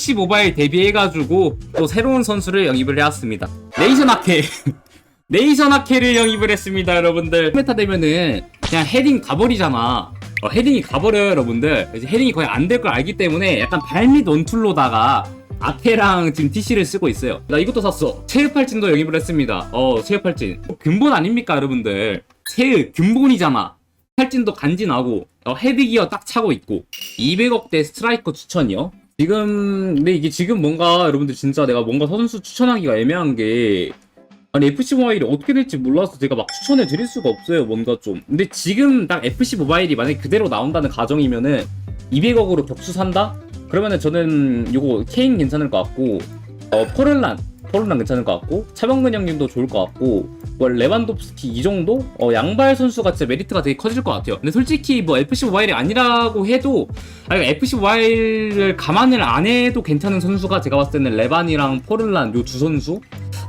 FC 모바일 데뷔해가지고 또 새로운 선수를 영입을 해왔습니다. 네이션 아케 네이션 아케를 영입을 했습니다, 여러분들. 메타 되면은 그냥 헤딩 가버리잖아. 어, 헤딩이 가버려요, 여러분들. 이제 헤딩이 거의 안 될 걸 알기 때문에 약간 발밑 원툴로다가 아케랑 지금 TC를 쓰고 있어요. 나 이것도 샀어. 체육팔진도 영입을 했습니다. 어, 체육팔진. 근본 아닙니까, 여러분들? 체육, 근본이잖아. 팔진도 간지나고, 어, 헤드기어 딱 차고 있고. 200억대 스트라이커 추천이요? 지금, 근데 이게 지금 뭔가, 여러분들 진짜 내가 뭔가 선수 추천하기가 애매한 게, 아니 FC 모바일이 어떻게 될지 몰라서 제가 막 추천해 드릴 수가 없어요 뭔가 좀 근데 지금 딱 FC 모바일이 만약에 그대로 나온다는 가정이면은 200억으로 격수 산다? 그러면은 저는 요거 케인 괜찮을 것 같고 어 포를란 포를란 괜찮을 것 같고 차범근 형님도 좋을 것 같고 뭐 레반도프스키 이 정도? 어 양발 선수가 진짜 메리트가 되게 커질 것 같아요 근데 솔직히 뭐 FC 모바일이 아니라고 해도 아니 FC 모바일을 감안을 안 해도 괜찮은 선수가 제가 봤을 때는 레반이랑 포를란 요 두 선수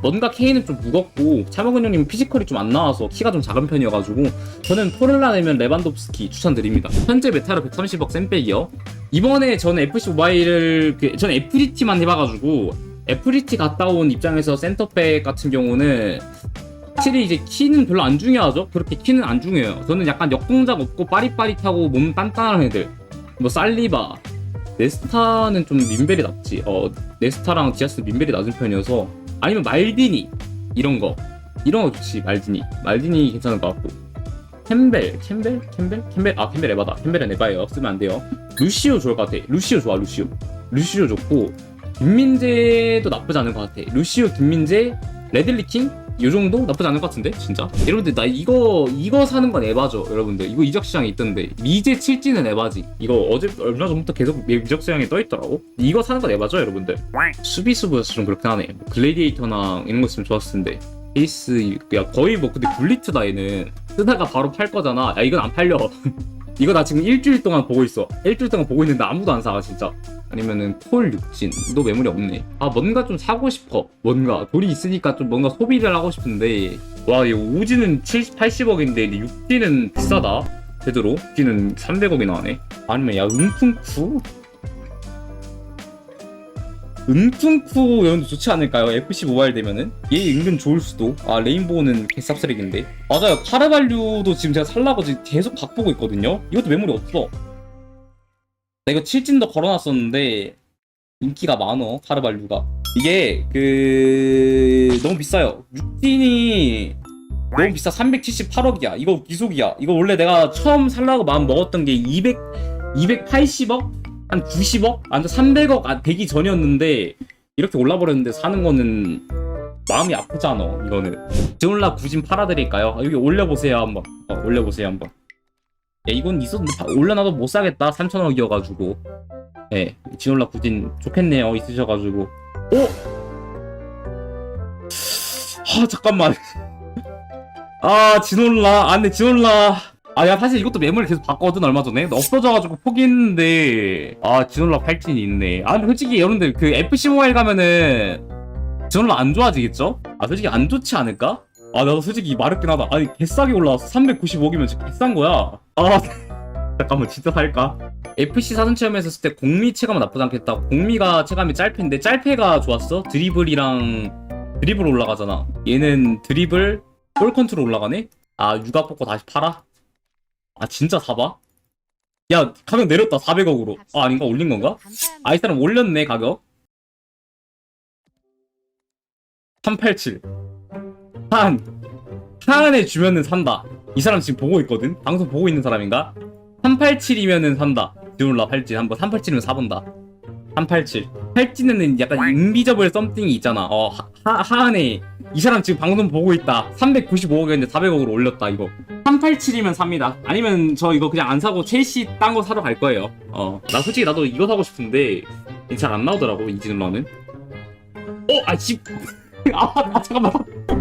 뭔가 K는 좀 무겁고 차범근 형님 피지컬이 좀 안 나와서 키가 좀 작은 편이어가지고 저는 내면 레반도프스키 추천드립니다. 현재 메타로 130억 센백이요. 이번에 저는 FC 모바일을 그, 저는 FDT만 해봐가지고 FDT 갔다 온 입장에서 센터백 같은 경우는 확실히 이제 키는 별로 안 중요하죠. 그렇게 키는 안 중요해요. 저는 약간 역동작 없고 빠릿빠릿하고 몸 단단한 애들 뭐 살리바 네스타는 좀 민벨이 낮지. 어 네스타랑 디아스 민벨이 낮은 편이어서 아니면 말디니 이런 거. 이런 거 좋지 말디니. 말디니 괜찮은 것 같고. 캠벨 캠벨? 캠벨? 캠벨? 아 캠벨 에바다. 캠벨은 에바예요. 쓰면 안 돼요. 루시오 좋을 것 같아. 루시오 좋아 루시오. 루시오 좋고 김민재도 나쁘지 않은 것 같아. 루시오 김민재 레들리킹? 요 정도? 나쁘지 않을 것 같은데? 진짜? 여러분들 나 이거 이거 사는 건 에바죠 여러분들. 이거 이적 시장에 있던데. 미제 칠지는 에바지. 이거 어제 얼마 전부터 계속 미적 시장에 떠 있더라고. 이거 사는 건 에바죠 여러분들? 수비수보여서 좀 그렇긴 하네. 뭐 글래디에이터나 이런 거 있으면 좋았을 텐데. 에이스 야 거의 뭐 근데 굴리트다 얘는. 쓰다가 바로 팔 거잖아. 야 이건 안 팔려 이거 나 지금 일주일 동안 보고 있어. 일주일 동안 보고 있는데 아무도 안 사 진짜. 아니면은 콜 육진 너 매물이 없네. 아 뭔가 좀 사고 싶어. 뭔가. 돈이 있으니까 좀 뭔가 소비를 하고 싶은데. 와이 오지는 70, 80억인데 육지는 비싸다. 제대로? 육지는 300억이나 하네. 아니면 야 은풍쿠 은풍쿠 이런 도 좋지 않을까요? FC 모바일 되면은? 얘 은근 좋을 수도. 아 레인보우는 개쌉 쓰레기인데. 맞아요. 카르발류도 지금 제가 살라고 지금 계속 각보고 있거든요. 이것도 매물이 없어. 나 이거 칠진도 걸어놨었는데 인기가 많어 카르발류가. 이게 그 너무 비싸요. 6진이 너무 비싸. 378억이야. 이거 기속이야. 이거 원래 내가 처음 살라고 마음 먹었던 게 200, 280억? 한 90억? 완전 300억 아, 되기 전이었는데 이렇게 올라버렸는데 사는 거는 마음이 아프잖아 이거는. 지올라 구진 팔아드릴까요? 아, 여기 올려보세요 한번. 어, 올려보세요 한번. 야 이건 있었는데 바- 올려놔도 못 사겠다 3천억이어가지고. 예 지올라 구진 좋겠네요 있으셔가지고. 오! 아 잠깐만. 아아 근데 지놀라 아 야 사실 이것도 매물을 계속 봤거든 얼마 전에 없어져가지고 포기했는데 아 지놀라 팔진이 있네 아 근데 솔직히 여러분들 그 FC 모바일 가면은 지놀라 안 좋아지겠죠? 아 솔직히 안 좋지 않을까? 아 나도 솔직히 마렵긴 하다 아니 개싸게 올라왔어 395억이면 진짜 개싼 거야 아 잠깐만 진짜 살까? FC 사전 체험했었을 때 공미 체감은 나쁘지 않겠다 공미가 체감이 짧은데 짧해가 좋았어 드리블이랑 드리블 올라가잖아 얘는 드리블 볼 컨트롤 올라가네? 아 육아 뽑고 다시 팔아? 아 진짜 사봐? 야 가격 내렸다 400억으로. 아 아닌가? 올린 건가? 아 이 사람 올렸네 가격. 387 한 한에 주면은 산다. 이 사람 지금 보고 있거든? 방송 보고 있는 사람인가? 387이면은 산다. 지올라 팔찌. 한번 387이면 사본다. 387 팔찌는 약간 인비저블 썸띵이 있잖아. 어 하, 하, 하한에 이 사람 지금 방송 보고 있다. 395억이었는데 400억으로 올렸다 이거 387이면 삽니다. 아니면 저 이거 그냥 안 사고 첼시 딴 거 사러 갈 거예요. 어 나 솔직히 나도 이거 사고 싶은데 잘 안 나오더라고 이지눌라는. 어? 아 씨. 아, 아 잠깐만.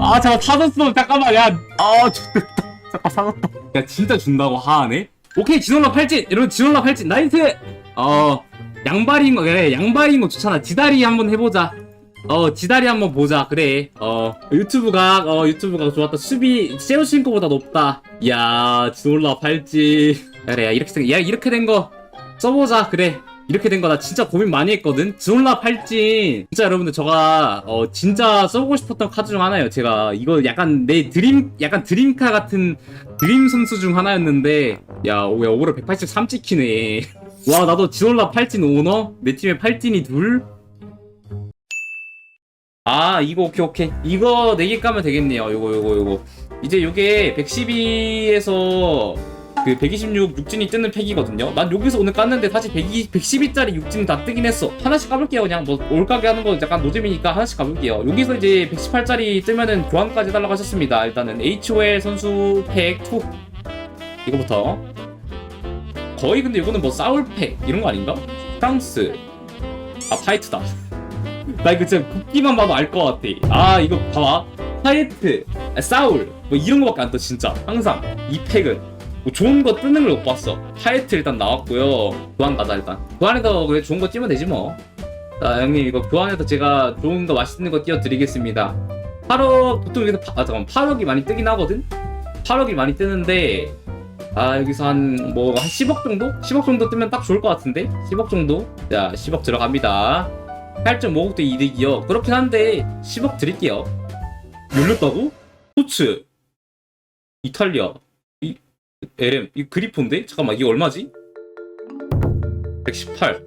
아 잠깐 사줬어 잠깐만. 야 아 좋겠다. 잠깐 사줬다. 야 진짜 준다고 하하네 오케이 진올라 팔찌. 여러분 진올라 팔찌. 나이스! 어 양발인 거 그래 양발인 거 좋잖아. 지다리 한번 해보자 어 지다리 한번 보자. 그래. 어 유튜브가 어 유튜브가 좋았다. 수비 세우 신거보다 높다. 야 진올라 팔찌. 그래 야 이렇게 생- 야 이렇게 된 거 써보자. 그래. 이렇게 된 거 나 진짜 고민 많이 했거든. 지올라 팔진 진짜 여러분들 저가 어 진짜 써보고 싶었던 카드 중 하나예요. 제가. 이거 약간 내 드림 약간 드림카 같은 드림 선수 중 하나였는데 야왜 오히려 183 찍히네. 와 나도 지올라 팔진 오너 내 팀에 팔진이 둘. 아 이거 오케이 오케이. 이거 4개 까면 되겠네요. 요거 요거 요거. 이제 요게 112에서 그 126 육진이 뜨는 팩이거든요. 난 여기서 오늘 깠는데 사실 120, 112짜리 육진 다 뜨긴 했어. 하나씩 까볼게요 그냥. 뭐 올가게 하는 거 약간 노잼이니까 하나씩 가볼게요. 여기서 이제 118짜리 뜨면은 교환까지 달라고 하셨습니다. 일단은 HOL 선수 팩 2 이거부터. 거의 근데 이거는 뭐 싸울 팩 이런 거 아닌가? 프랑스. 아 파이트다 나 이거 진짜 굽기만 봐도 알 것 같아. 아 이거 봐봐. 파이트, 아, 사울 뭐 이런 거밖에 안 떠 진짜. 항상 이 팩은 뭐 좋은 거 뜨는 걸 못 봤어. 파이트 일단 나왔고요. 교환 가자 일단. 교환에서 그래 좋은 거 띄면 되지 뭐. 자 형님 이거 교환해서 제가 좋은 거 맛있는 거 띄워드리겠습니다. 8억 보통 여기서 파, 아 잠깐 8억이 많이 뜨긴 하거든. 8억이 많이 뜨는데 아 여기서 한 뭐한 10억 정도? 10억 정도 뜨면 딱 좋을 것 같은데 10억 정도? 자 10억 들어갑니다. 8.5억대 이득이요. 그렇긴 한데 10억 드릴게요. 열렸다고? 스포츠 이탈리아 이 LM 이 그리폰데? 잠깐만 이게 얼마지? 118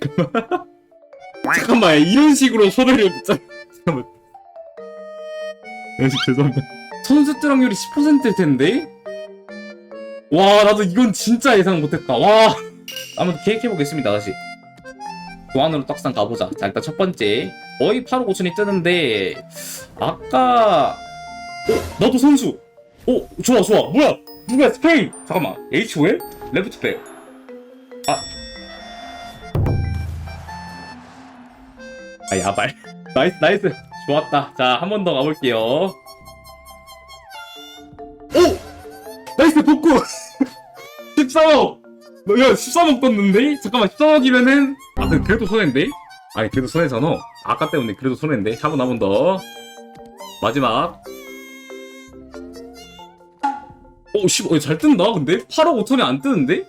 잠깐만 잠깐만 이런 식으로 손해를 짜 잠깐만 연식 죄송합니다 선수 뜨락률이 10%일 텐데? 와 나도 이건 진짜 예상 못했다 와 한번 계획해보겠습니다 다시 교환으로 떡상 가보자. 자, 일단 첫 번째. 거의 8억 5천이 뜨는데, 아까, 어? 나도 선수! 어? 좋아, 좋아. 뭐야? 누구야? 스페인! 잠깐만. HOL? 레프트백. 아. 아, 야발. 나이스, 나이스. 좋았다. 자, 한 번 더 가볼게요. 오! 나이스, 복구! 14억! 야, 13억 떴는데? 잠깐만, 13억이면은, 아, 그래도 손해인데? 아니, 그래도 손해잖아. 아까 때문에 그래도 손해인데? 한 번 한 번 더. 마지막. 오, 씨, 어, 잘 뜬다, 근데? 8억 5천이 안 뜨는데?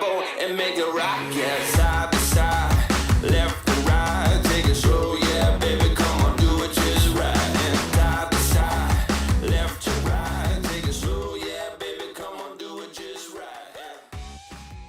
mambo and make it rock, yeah, side to side, left.